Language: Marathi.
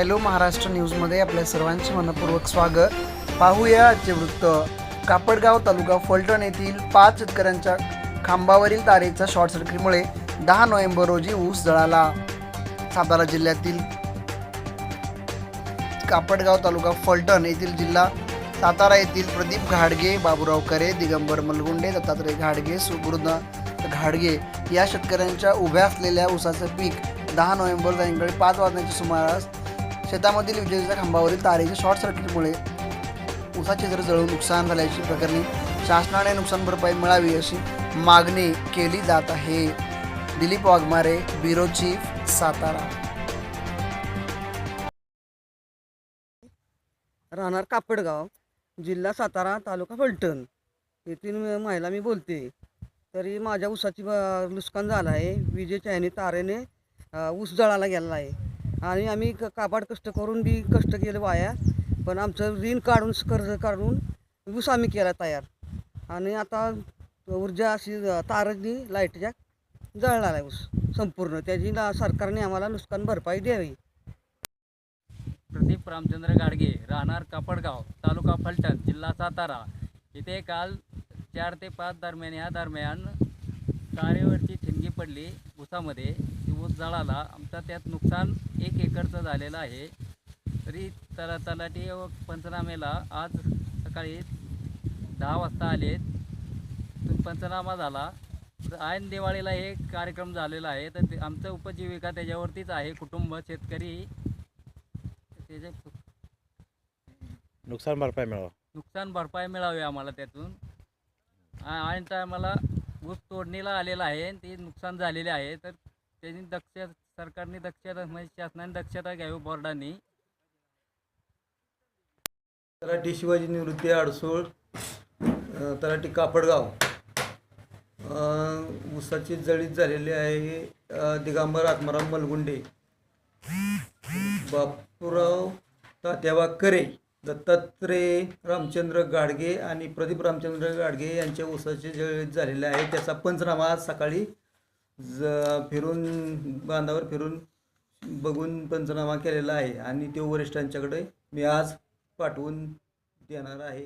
हॅलो महाराष्ट्र न्यूजमध्ये आपल्या सर्वांचे मनपूर्वक स्वागत. पाहूया आजचे वृत्त. कापडगाव तालुका फलटण येथील पाच शेतकऱ्यांच्या खांबावरील तारेच्या शॉर्ट सर्किटमुळे दहा नोव्हेंबर रोजी ऊस जळाला. सातारा जिल्ह्यातील कापडगाव तालुका फलटण येथील जिल्हा सातारा येथील प्रदीप घाडगे बाबूराव करे दिगंबर मलगुंडे दत्तात्रय घाडगे सुबृद घाडगे या शेतकऱ्यांच्या उभ्या असलेल्या ऊसाचं पीक दहा नोव्हेंबर सायंकाळी पाच वाजण्याच्या सुमारास शेतामधील विजेच्या खांबावरील तारेच्या शॉर्ट सर्किटमुळे ऊसाचे जर जळून नुकसान झाल्याची प्रकरणी शासनाने नुकसान भरपाई मिळावी अशी मागणी केली जात आहे. Dilip Waghmare bureau chief Satara. राहणार कापडगाव जिल्हा सातारा तालुका फलटण. येथील महिला मी बोलते. तरी माझ्या ऊसाची नुकसान झालं आहे. विजेच्या ह्याने तारेने ऊस जळाला गेलेला आहे. आणि आम्ही क काबाड कष्ट करून बी कष्ट केलं वाया. पण आमचं ऋण काढून कर्ज काढून ऊस आम्ही केला तयार. आणि आता ऊर्जा अशी तारजनी लाईटच्या जळणार आहे ऊस संपूर्ण. त्याची ना सरकारने आम्हाला नुकसान भरपाई द्यावी. प्रदीप रामचंद्र गाडगे राहणार कापडगाव तालुका फलटण जिल्हा सातारा. इथे काल चार ते पाच दरम्यान या दरम्यान तारेवरची ठिणगी पडली ऊसामध्ये ती ऊस जळाला. आमचा त्यात नुकसान एक एकरचं झालेलं आहे. तरी तला तलाठी व पंचनामेला आज सकाळी दहा वाजता आले पंचनामा झाला. तर ऐन दिवाळीला हे कार्यक्रम झालेला आहे. तर ते आमचं उपजीविका त्याच्यावरतीच आहे. कुटुंब शेतकरी त्याचे नुकसान भरपाई मिळावं. नुकसान भरपाई मिळावी आम्हाला त्यातून. आणि टायमाला ऊस तोडणीला आलेला आहे आणि ते नुकसान झालेले आहे. तर त्यांनी दक्ष सरकारने दक्षता म्हणजे शासनाने दक्षता घ्यावी बोर्डाने. तलाठी शिवाजी निवृत्ती अडसूळ अ, तलाठी कापडगाव. ऊसाची जळीत झालेली आहे दिगंबर आत्माराम मलगुंडे. बापूराव तात्याबा करे दत्तात्रय रामचंद्र गाडगे आणि प्रदीप रामचंद्र गाडगे यांच्या ऊसाचे जळीत झालेले आहे त्याचा पंचनामा आज सकाळी ज फिरून बांधावर फिरून बघून पंचनामा केलेला आहे. आणि तो वरिष्ठांच्याकडे मी आज पाठवून देणार आहे.